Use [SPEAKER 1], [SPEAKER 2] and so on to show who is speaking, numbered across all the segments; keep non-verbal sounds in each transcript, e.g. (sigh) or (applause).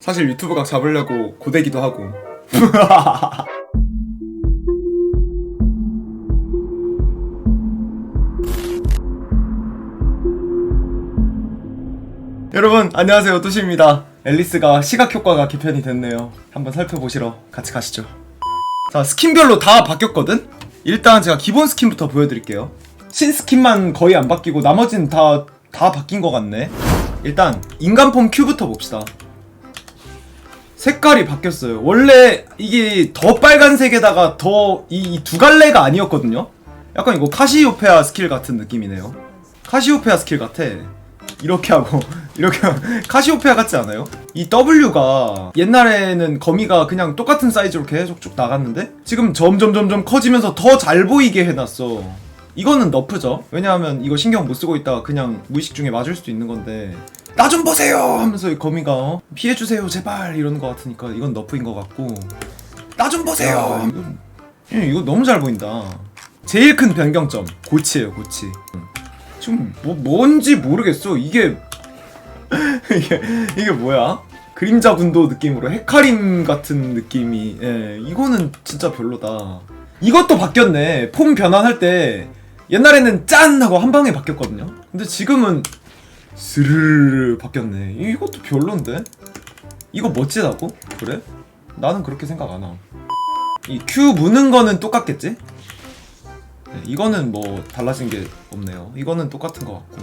[SPEAKER 1] 사실 유튜브 각 잡으려고 고데기도 하고. (laughs) 여러분 안녕하세요 또시입니다. 앨리스가 시각 효과가 개편이 됐네요. 한번 살펴보시러 같이 가시죠. 자 스킨별로 다 바뀌었거든. 일단 제가 기본 스킨부터 보여드릴게요. 신 스킨만 거의 안 바뀌고 나머지는 다 다 바뀐 것 같네. 일단 인간폼 큐부터 봅시다. 색깔이 바뀌었어요. 원래 이게 더 빨간색에다가 더 이 두 갈래가 아니었거든요. 약간 이거 카시오페아 스킬 같은 느낌이네요. 카시오페아 스킬 같아. 이렇게 하고 (laughs) 이렇게. 카시오페아 같지 않아요? 이 W가 옛날에는 거미가 그냥 똑같은 사이즈로 계속 쭉 나갔는데 지금 점점 점점 커지면서 더 잘 보이게 해놨어. 이거는 너프죠. 왜냐하면 이거 신경 못 쓰고 있다가 그냥 무의식 중에 맞을 수도 있는 건데 나 좀 보세요! 하면서 이 거미가 어? 피해 주세요 제발! 이러는 것 같으니까 이건 너프인 것 같고 나 좀 보세요! 이건- 예, 이거 너무 잘 보인다. 제일 큰 변경점 고치예요 고치. 지금 뭐 뭔지 모르겠어. 이게 (laughs) 이게 이게 뭐야? 그림자 군도 느낌으로 헤카림 같은 느낌이 예 이거는 진짜 별로다. 이것도 바뀌었네. 폼 변환할 때 옛날에는 짠 하고 한 방에 바뀌었거든요 근데 지금은 스르르 바뀌었네. 이것도 별론데? 이거 멋지다고? 그래? 나는 그렇게 생각 안 함. 이 Q 무는 거는 똑같겠지? 네, 이거는 뭐 달라진 게 없네요. 이거는 똑같은 것 같고.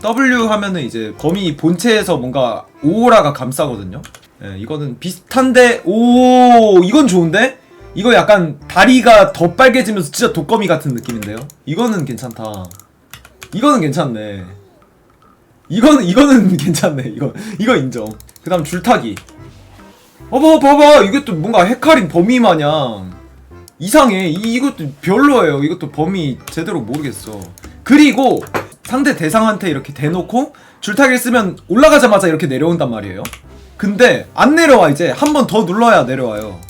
[SPEAKER 1] W 하면은 이제 거미 본체에서 뭔가 오라가 감싸거든요. 네, 이거는 비슷한데 오 이건 좋은데? 이거 약간 다리가 더 빨개지면서 진짜 독거미 같은 느낌인데요. 이거는 괜찮다. 이거는 괜찮네. 이거는 이거는 (laughs) 괜찮네. 이거 이거 인정. 그다음 줄타기. 봐봐 봐봐 이것도 뭔가 헤카림 범위 마냥 이상해. 이, 이것도 별로예요. 이것도 범위 제대로 모르겠어. 그리고 상대 대상한테 이렇게 대놓고 줄타기를 쓰면 올라가자마자 이렇게 내려온단 말이에요. 근데 안 내려와 이제 한 번 더 눌러야 내려와요.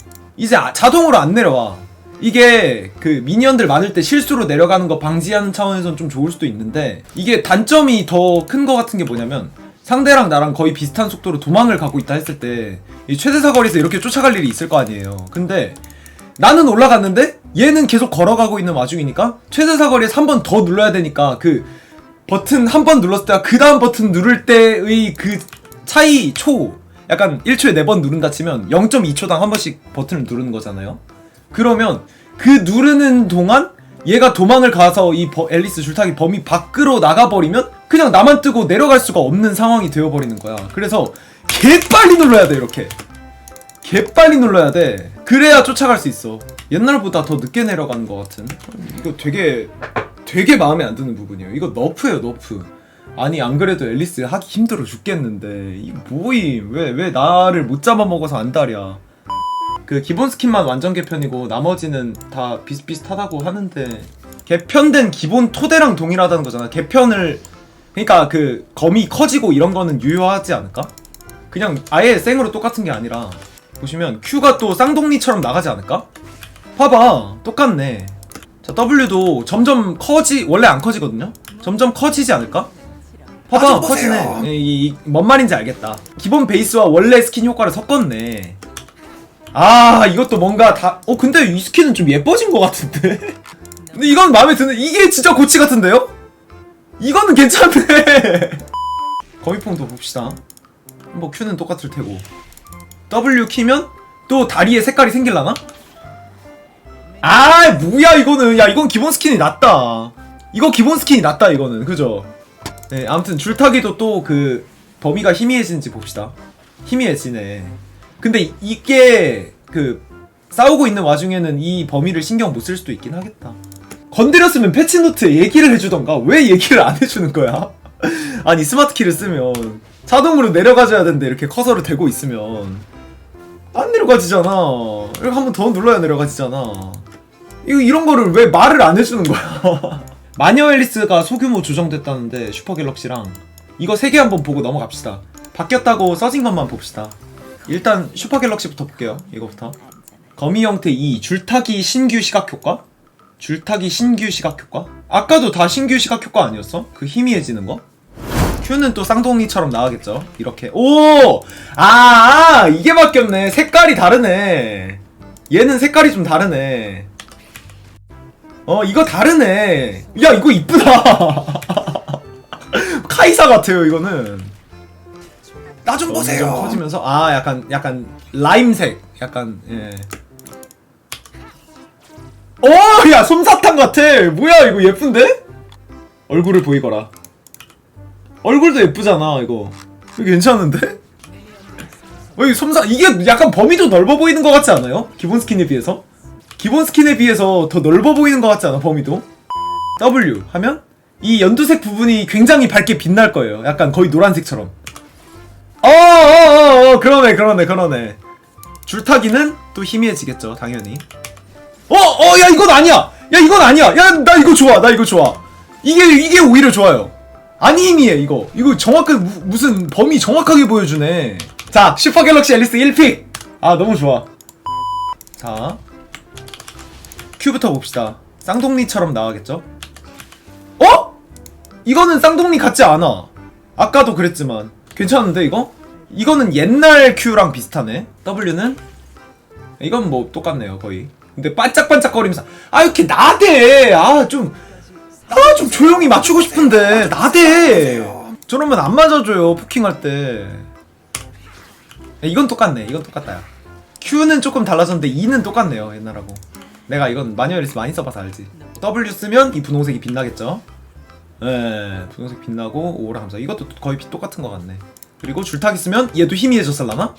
[SPEAKER 1] 이제 아- 자동으로 안 내려와. 이게 그 미니언들 많을 때 실수로 내려가는 거 방지하는 차원에선 좀 좋을 수도 있는데 이게 단점이 더 큰 거 같은 게 뭐냐면 상대랑 나랑 거의 비슷한 속도로 도망을 가고 있다 했을 때 이 최대 사 거리에서 이렇게 쫓아갈 일이 있을 거 아니에요. 근데 나는 올라갔는데 얘는 계속 걸어가고 있는 와중이니까 최대 사 거리에서 한 번 더 눌러야 되니까 그 버튼 한 번 눌렀을 때와 그 다음 버튼 누를 때의 그 차이 초 약간 1초에 4번 누른다 치면 0.2초당 한 번씩 버튼을 누르는 거잖아요. 그러면 그 누르는 동안 얘가 도망을 가서 이 버- 앨리스 줄타기 범위 밖으로 나가버리면 그냥 나만 뜨고 내려갈 수가 없는 상황이 되어버리는 거야. 그래서 개빨리 눌러야 돼 이렇게. 개빨리 눌러야 돼. 그래야 쫓아갈 수 있어. 옛날보다 더 늦게 내려가는 것 같은. 이거 되게 되게 마음에 안 드는 부분이에요. 이거 너프예요 너프. 아니 안 그래도 앨리스 하기 힘들어 죽겠는데 이 뭐임 왜 왜 나를 못 잡아먹어서 안달이야. 그 기본 스킨만 완전 개편이고 나머지는 다 비슷비슷하다고 하는데 개편된 기본 토대랑 동일하다는 거잖아. 개편을 그러니까 그 검이 커지고 이런 거는 유효하지 않을까? 그냥 아예 생으로 똑같은 게 아니라 보시면 Q가 또 쌍둥이처럼 나가지 않을까? 봐봐 똑같네. 자 W도 점점 커지 원래 안 커지거든요. 점점 커지지 않을까? 봐봐 커지네. 이, 이, 뭔 말인지 알겠다. 기본 베이스와 원래 스킨 효과를 섞었네. 아 이것도 뭔가 다 어 근데 이 스킨은 좀 예뻐진 것 같은데 (laughs) 근데 이건 마음에 드는 이게 진짜 고치 같은데요? 이거는 괜찮네 (laughs) 거미퐁도 봅시다 뭐 Q는 똑같을 테고 W 키면 또 다리에 색깔이 생길라나? 아 뭐야 이거는 야 이건 기본 스킨이 낫다 이거 기본 스킨이 낫다 이거는 그죠? 네 아무튼 줄타기도 또 그 범위가 희미해지는지 봅시다 희미해지네 근데 이- 이게 그 싸우고 있는 와중에는 이 범위를 신경 못 쓸 수도 있긴 하겠다. 건드렸으면 패치노트에 얘기를 해주던가 왜 얘기를 안 해주는 거야? (laughs) 아니 스마트 키를 쓰면 자동으로 내려가줘야 되는데 이렇게 커서를 대고 있으면 안 내려가지잖아. 이렇게 한 번 더 눌러야 내려가지잖아. 이거 이런 거를 왜 말을 안 해주는 거야? (laughs) 마녀 앨리스가 소규모 조정됐다는데 슈퍼 갤럭시랑 이거 세 개 한번 보고 넘어갑시다. 바뀌었다고 써진 것만 봅시다. 일단 슈퍼 갤럭시부터 볼게요. 이거부터. 거미 형태 2 줄타기 신규 시각 효과? 줄타기 신규 시각 효과? 아까도 다 신규 시각 효과 아니었어? 그 희미해지는 거? Q는 또 쌍둥이처럼 나가겠죠. 이렇게. 오! 아, 아, 이게 바뀌었네. 색깔이 다르네. 얘는 색깔이 좀 다르네. 어, 이거 다르네. 야, 이거 이쁘다. (laughs) 카이사 같아요, 이거는. 나 좀 보세요. 커지면서 아, 약간 약간 라임색. 약간 예. 오, 야, 솜사탕 같아. 뭐야, 이거 예쁜데? 얼굴을 보이거라. 얼굴도 예쁘잖아, 이거. 이거 괜찮은데? 어, 이 솜사, 이게 약간 범위도 넓어 보이는 것 같지 않아요? 기본 스킨에 비해서? 기본 스킨에 비해서 더 넓어 보이는 것 같지 않아, 범위도? W 하면 이 연두색 부분이 굉장히 밝게 빛날 거예요. 약간 거의 노란색처럼. 어, 어, 어, 어, 그러네, 그러네, 그러네. 줄타기는 또 희미해지겠죠, 당연히. 어, 어, 야, 이건 아니야! 야, 이건 아니야! 야, 나 이거 좋아, 나 이거 좋아. 이게, 이게 오히려 좋아요. 아니, 희미해, 이거. 이거 정확하게, 무, 무슨 범위 정확하게 보여주네. 자, 슈퍼 갤럭시 앨리스 1픽! 아, 너무 좋아. 자. 큐부터 봅시다. 쌍둥이처럼 나가겠죠? 어? 이거는 쌍둥이 같지 않아. 아까도 그랬지만. 괜찮은데, 이거? 이거는 옛날 Q랑 비슷하네. W는? 이건 뭐 똑같네요, 거의. 근데 반짝반짝거리면서 아 이렇게 나대 아좀 아 좀 조용히 맞추고 싶은데 나대 저러면 안 맞아줘요 포킹할 때 야, 이건 똑같네 이건 똑같다 야 Q는 조금 달라졌는데 E는 똑같네요 옛날하고 내가 이건 마뉴얼리스 많이 써봐서 알지 W 쓰면 이 분홍색이 빛나겠죠 예 분홍색 빛나고 오라 감사 이것도 거의 빛 똑같은 것 같네 그리고 줄타기 쓰면 얘도 희미해졌을라나?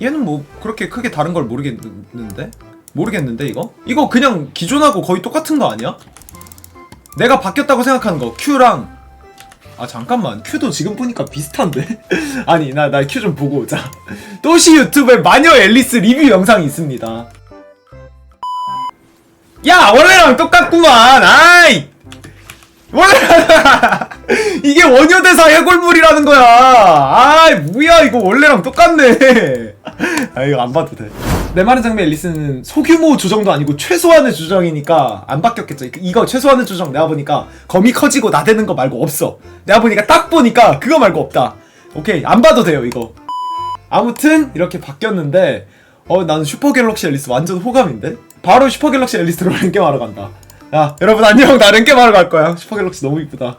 [SPEAKER 1] 얘는 뭐 그렇게 크게 다른 걸 모르겠는데? 모르겠는데 이거? 이거 그냥 기존하고 거의 똑같은 거 아니야? 내가 바뀌었다고 생각하는 거 Q랑 아 잠깐만 Q도 지금 보니까 비슷한데? (laughs) 아니 나 나 Q 좀 보고 오자 (laughs) 또시 유튜브에 마녀 앨리스 리뷰 영상이 있습니다 야 원래랑 똑같구만 아이 원래 (laughs) 이게 원효대사 해골물이라는 거야. 아, 뭐야 이거 원래랑 똑같네. (laughs) 아 이거 안 봐도 돼. 내 말은 장면 앨리스는 소규모 조정도 아니고 최소한의 조정이니까 안 바뀌었겠죠. 이거 최소한의 조정 내가 보니까 검이 커지고 나대는 거 말고 없어. 내가 보니까 딱 보니까 그거 말고 없다. 오케이 안 봐도 돼요 이거. 아무튼 이렇게 바뀌었는데 어 나는 슈퍼 갤럭시 앨리스 완전 호감인데? 바로 슈퍼 갤럭시 앨리스로 랭겜하러 간다. 야 여러분 안녕. 나 랭겜하러 갈 거야. 슈퍼 갤럭시 너무 이쁘다